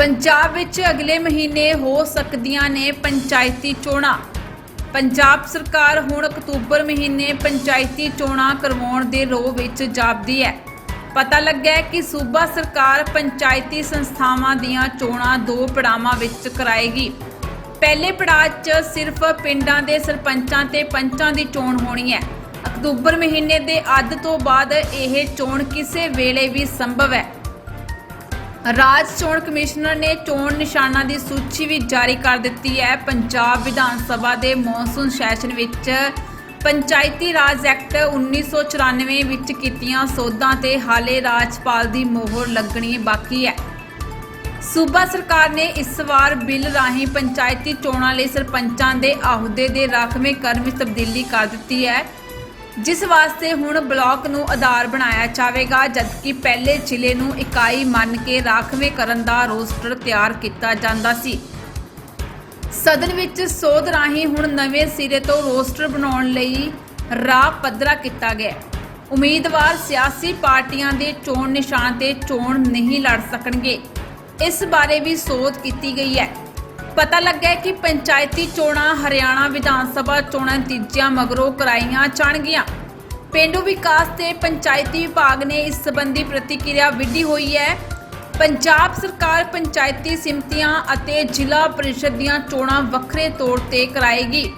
ਪੰਜਾਬ ਵਿੱਚ ਅਗਲੇ ਮਹੀਨੇ ਹੋ ਸਕਦੀਆਂ ਨੇ ਪੰਚਾਇਤੀ ਚੋਣਾਂ। ਪੰਜਾਬ ਸਰਕਾਰ ਹੁਣ ਅਕਤੂਬਰ ਮਹੀਨੇ ਪੰਚਾਇਤੀ ਚੋਣਾਂ ਕਰਵਾਉਣ ਦੇ ਰੋਹ ਵਿੱਚ ਜਾਪਦੀ ਹੈ। ਪਤਾ ਲੱਗਿਆ ਕਿ ਸੂਬਾ ਸਰਕਾਰ ਪੰਚਾਇਤੀ ਸੰਸਥਾਵਾਂ ਦੀਆਂ ਚੋਣਾਂ ਦੋ ਪੜਾਵਾਂ ਵਿੱਚ ਕਰਾਏਗੀ। ਪਹਿਲੇ ਪੜਾਅ 'ਚ ਸਿਰਫ ਪਿੰਡਾਂ ਦੇ ਸਰਪੰਚਾਂ ਤੇ ਪੰਚਾਂ ਦੀ ਚੋਣ ਹੋਣੀ ਹੈ। ਅਕਤੂਬਰ ਮਹੀਨੇ ਦੇ ਅੱਧ ਤੋਂ ਬਾਅਦ ਇਹ ਚੋਣ ਕਿਸੇ ਵੇਲੇ ਵੀ ਸੰਭਵ ਹੈ। ਰਾਜ ਚੋਣ ਕਮਿਸ਼ਨਰ ਨੇ ਚੋਣ ਨਿਸ਼ਾਨਾਂ ਦੀ ਸੂਚੀ ਵੀ ਜਾਰੀ ਕਰ ਦਿੱਤੀ ਹੈ। ਪੰਜਾਬ ਵਿਧਾਨ ਸਭਾ ਦੇ ਮੌਨਸੂਨ ਸੈਸ਼ਨ ਵਿੱਚ ਪੰਚਾਇਤੀ ਰਾਜ ਐਕਟ 1994 ਵਿੱਚ ਕੀਤੀਆਂ ਸੋਧਾਂ ਤੇ ਹਾਲੇ ਰਾਜਪਾਲ ਦੀ ਮੋਹਰ ਲੱਗਣੀ ਬਾਕੀ ਹੈ। ਸੂਬਾ ਸਰਕਾਰ ਨੇ ਇਸ ਵਾਰ ਬਿੱਲ ਰਾਹੀਂ ਪੰਚਾਇਤੀ ਚੋਣਾਂ ਲਈ ਸਰਪੰਚਾਂ ਦੇ ਅਹੁਦੇ ਦੇ ਰਾਖਵੇਂ ਕਰਮ ਵਿੱਚ ਤਬਦੀਲੀ ਕਰ ਦਿੱਤੀ ਹੈ। ਜਿਸ ਵਾਸਤੇ ਹੁਣ ਬਲਾਕ ਨੂੰ ਆਧਾਰ ਬਣਾਇਆ ਜਾਵੇਗਾ, ਜਦਕਿ ਪਹਿਲੇ ਜ਼ਿਲ੍ਹੇ ਨੂੰ ਇਕਾਈ ਮੰਨ ਕੇ ਰਾਖਵੇਂ ਕਰਨ ਦਾ ਰੋਸਟਰ ਤਿਆਰ ਕੀਤਾ ਜਾਂਦਾ ਸੀ। ਸਦਨ ਵਿੱਚ ਸੋਧ ਰਾਹੀਂ ਹੁਣ ਨਵੇਂ ਸਿਰੇ ਤੋਂ ਰੋਸਟਰ ਬਣਾਉਣ ਲਈ ਰਾਹ ਪੱਧਰਾ ਕੀਤਾ ਗਿਆ। ਉਮੀਦਵਾਰ ਸਿਆਸੀ ਪਾਰਟੀਆਂ ਦੇ ਚੋਣ ਨਿਸ਼ਾਨ ਤੇ ਚੋਣ ਨਹੀਂ ਲੜ ਸਕਣਗੇ। ਇਸ ਬਾਰੇ ਵੀ ਸੋਧ ਕੀਤੀ ਗਈ ਹੈ। ਪਤਾ ਲੱਗਿਆ ਕਿ ਪੰਚਾਇਤੀ ਚੋਣਾਂ ਹਰਿਆਣਾ ਵਿਧਾਨ ਸਭਾ ਚੋਣਾਂ ਨਤੀਜਿਆਂ ਮਗਰੋਂ ਕਰਾਈਆਂ ਜਾਣਗੀਆਂ। ਪੇਂਡੂ ਵਿਕਾਸ ਤੇ ਪੰਚਾਇਤੀ ਵਿਭਾਗ ਨੇ ਇਸ ਸੰਬੰਧੀ ਪ੍ਰਤੀਕਿਰਿਆ ਵਿੱਢੀ ਹੋਈ ਹੈ। ਪੰਜਾਬ ਸਰਕਾਰ ਪੰਚਾਇਤੀ ਸਮਿਤੀਆਂ ਅਤੇ ਜ਼ਿਲ੍ਹਾ ਪਰਿਸ਼ਦ ਦੀਆਂ ਚੋਣਾਂ ਵੱਖਰੇ ਤੌਰ ਤੇ ਕਰਾਏਗੀ।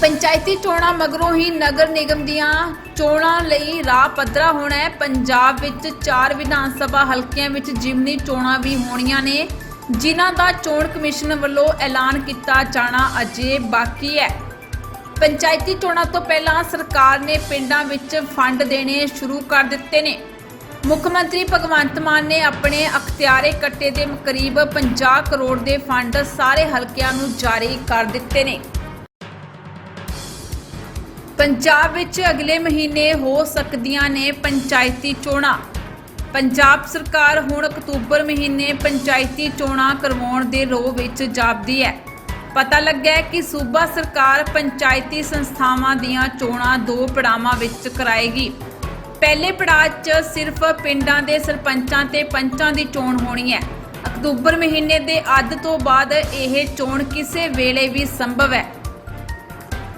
ਪੰਚਾਇਤੀ ਚੋਣਾਂ ਮਗਰੋਂ ਹੀ ਨਗਰ ਨਿਗਮ ਦੀਆਂ ਚੋਣਾਂ ਲਈ ਰਾਹ ਪੱਧਰਾ ਹੋਣਾ ਹੈ। ਪੰਜਾਬ ਵਿੱਚ ਚਾਰ ਵਿਧਾਨ ਸਭਾ ਹਲਕਿਆਂ ਵਿੱਚ ਜਿਮਨੀ ਚੋਣਾਂ ਵੀ ਹੋਣੀਆਂ ਨੇ। ਜਿਨ੍ਹਾਂ ਦਾ ਚੋਣ ਕਮਿਸ਼ਨ ਵੱਲੋਂ ਐਲਾਨ ਕੀਤਾ ਜਾਣਾ ਅਜੇ ਬਾਕੀ ਹੈ। ਪੰਚਾਇਤੀ ਚੋਣਾਂ ਤੋਂ ਪਹਿਲਾਂ ਸਰਕਾਰ ਨੇ ਪਿੰਡਾਂ ਵਿੱਚ ਫੰਡ ਦੇਣੇ ਸ਼ੁਰੂ ਕਰ ਦਿੱਤੇ ਨੇ। ਮੁੱਖ ਮੰਤਰੀ ਭਗਵੰਤ ਮਾਨ ਨੇ ਆਪਣੇ ਅਖਤਿਆਰੇ ਕੱਟੇ ਦੇ ਕਰੀਬ 50 ਕਰੋੜ ਦੇ ਫੰਡ ਸਾਰੇ ਹਲਕਿਆਂ ਨੂੰ ਜਾਰੀ ਕਰ ਦਿੱਤੇ ਨੇ। ਪੰਜਾਬ ਵਿੱਚ ਅਗਲੇ ਮਹੀਨੇ ਹੋ ਸਕਦੀਆਂ ਨੇ ਪੰਚਾਇਤੀ ਚੋਣਾਂ। ਪੰਜਾਬ ਸਰਕਾਰ ਹੁਣ ਅਕਤੂਬਰ ਮਹੀਨੇ ਪੰਚਾਇਤੀ ਚੋਣਾਂ ਕਰਵਾਉਣ ਦੇ ਰੋਹ ਵਿੱਚ ਜਾਪਦੀ ਹੈ। ਪਤਾ ਲੱਗਿਆ ਕਿ ਸੂਬਾ ਸਰਕਾਰ ਪੰਚਾਇਤੀ ਸੰਸਥਾਵਾਂ ਦੀਆਂ ਚੋਣਾਂ ਦੋ ਪੜਾਵਾਂ ਵਿੱਚ ਕਰਾਏਗੀ। ਪਹਿਲੇ ਪੜਾਅ 'ਚ ਸਿਰਫ ਪਿੰਡਾਂ ਦੇ ਸਰਪੰਚਾਂ ਤੇ ਪੰਚਾਂ ਦੀ ਚੋਣ ਹੋਣੀ ਹੈ। ਅਕਤੂਬਰ ਮਹੀਨੇ ਦੇ ਅੱਧ ਤੋਂ ਬਾਅਦ ਇਹ ਚੋਣ ਕਿਸੇ ਵੇਲੇ ਵੀ ਸੰਭਵ ਹੈ।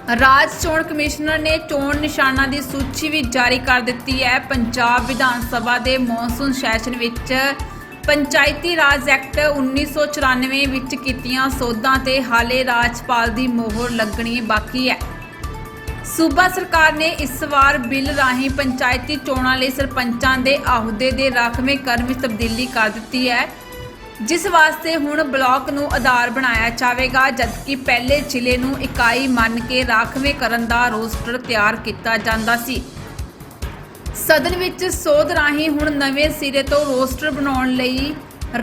ਰਾਜ ਚੋਣ ਕਮਿਸ਼ਨਰ ਨੇ ਚੋਣ ਨਿਸ਼ਾਨਾਂ ਦੀ ਸੂਚੀ ਵੀ ਜਾਰੀ ਕਰ ਦਿੱਤੀ ਹੈ। ਪੰਜਾਬ ਵਿਧਾਨ ਸਭਾ ਦੇ ਮੌਨਸੂਨ ਸੈਸ਼ਨ ਵਿੱਚ ਪੰਚਾਇਤੀ ਰਾਜ ਐਕਟ 1994 ਵਿੱਚ ਕੀਤੀਆਂ ਸੋਧਾਂ ਤੇ ਹਾਲੇ ਰਾਜਪਾਲ ਦੀ ਮੋਹਰ ਲੱਗਣੀ ਬਾਕੀ ਹੈ। ਸੂਬਾ ਸਰਕਾਰ ਨੇ ਇਸ ਵਾਰ ਬਿੱਲ ਰਾਹੀਂ ਪੰਚਾਇਤੀ ਚੋਣਾਂ ਲਈ ਸਰਪੰਚਾਂ ਦੇ ਅਹੁਦੇ ਦੇ ਰਾਖਵੇਂ ਕਰਮ ਵਿੱਚ ਤਬਦੀਲੀ ਕਰ ਦਿੱਤੀ ਹੈ। ਜਿਸ ਵਾਸਤੇ ਹੁਣ ਬਲਾਕ ਨੂੰ ਆਧਾਰ ਬਣਾਇਆ ਜਾਵੇਗਾ, ਜਦਕਿ ਪਹਿਲੇ ਜ਼ਿਲ੍ਹੇ ਨੂੰ ਇਕਾਈ ਮੰਨ ਕੇ ਰਾਖਵੇਂ ਕਰਨ ਦਾ ਰੋਸਟਰ ਤਿਆਰ ਕੀਤਾ ਜਾਂਦਾ ਸੀ। ਸਦਨ ਵਿੱਚ ਸੋਧ ਰਾਹੀਂ ਹੁਣ ਨਵੇਂ ਸਿਰੇ ਤੋਂ ਰੋਸਟਰ ਬਣਾਉਣ ਲਈ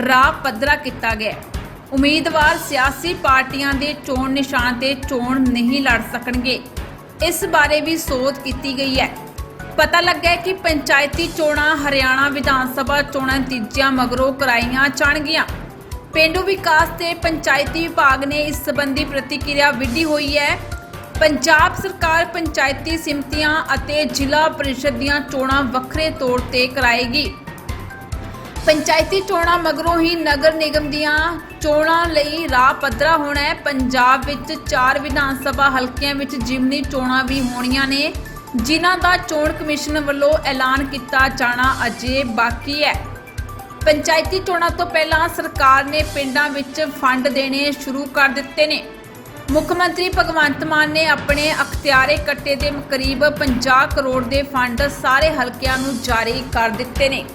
ਰਾਹ ਪੱਧਰਾ ਕੀਤਾ ਗਿਆ। ਉਮੀਦਵਾਰ ਸਿਆਸੀ ਪਾਰਟੀਆਂ ਦੇ ਚੋਣ ਨਿਸ਼ਾਨ ਤੇ ਚੋਣ ਨਹੀਂ ਲੜ ਸਕਣਗੇ। ਇਸ ਬਾਰੇ ਵੀ ਸੋਧ ਕੀਤੀ ਗਈ ਹੈ। ਪਤਾ ਲੱਗਾ ਹੈ ਕਿ ਪੰਚਾਇਤੀ ਚੋਣਾਂ ਹਰਿਆਣਾ ਵਿਧਾਨ ਸਭਾ ਚੋਣਾਂ ਨਤੀਜਿਆਂ ਮਗਰੋਂ ਕਰਾਈਆਂ ਜਾਣਗੀਆਂ। ਪੇਂਡੂ ਵਿਕਾਸ ਤੇ ਪੰਚਾਇਤੀ ਵਿਭਾਗ ਨੇ ਇਸ ਸੰਬੰਧੀ ਪ੍ਰਤੀਕਿਰਿਆ ਵਿੱਢੀ ਹੋਈ ਹੈ। ਪੰਜਾਬ ਸਰਕਾਰ ਪੰਚਾਇਤੀ ਸਮਿਤੀਆਂ ਅਤੇ ਜ਼ਿਲ੍ਹਾ ਪਰਿਸ਼ਦ ਦੀਆਂ ਚੋਣਾਂ ਵੱਖਰੇ ਤੌਰ ਤੇ ਕਰਾਏਗੀ। ਪੰਚਾਇਤੀ ਚੋਣਾਂ ਮਗਰੋਂ ਹੀ ਨਗਰ ਨਿਗਮ ਦੀਆਂ ਚੋਣਾਂ ਲਈ ਰਾਹ ਪੱਧਰਾ ਹੋਣਾ ਹੈ। ਪੰਜਾਬ ਵਿੱਚ ਚਾਰ ਵਿਧਾਨ ਸਭਾ ਹਲਕਿਆਂ ਵਿੱਚ ਜਿਮਨੀ ਚੋਣਾਂ ਵੀ ਹੋਣੀਆਂ ਨੇ। ਜਿਨ੍ਹਾਂ ਦਾ ਚੋਣ ਕਮਿਸ਼ਨ ਵੱਲੋਂ ਐਲਾਨ ਕੀਤਾ ਜਾਣਾ ਅਜੇ ਬਾਕੀ ਹੈ। ਪੰਚਾਇਤੀ ਚੋਣਾਂ ਤੋਂ ਪਹਿਲਾਂ ਸਰਕਾਰ ਨੇ ਪਿੰਡਾਂ ਵਿੱਚ ਫੰਡ ਦੇਣੇ ਸ਼ੁਰੂ ਕਰ ਦਿੱਤੇ ਨੇ। ਮੁੱਖ ਮੰਤਰੀ ਭਗਵੰਤ ਮਾਨ ਨੇ ਆਪਣੇ ਅਖਤਿਆਰੇ ਕੱਟੇ ਦੇ ਕਰੀਬ 50 ਕਰੋੜ ਦੇ ਫੰਡ ਸਾਰੇ ਹਲਕਿਆਂ ਨੂੰ ਜਾਰੀ ਕਰ ਦਿੱਤੇ ਨੇ।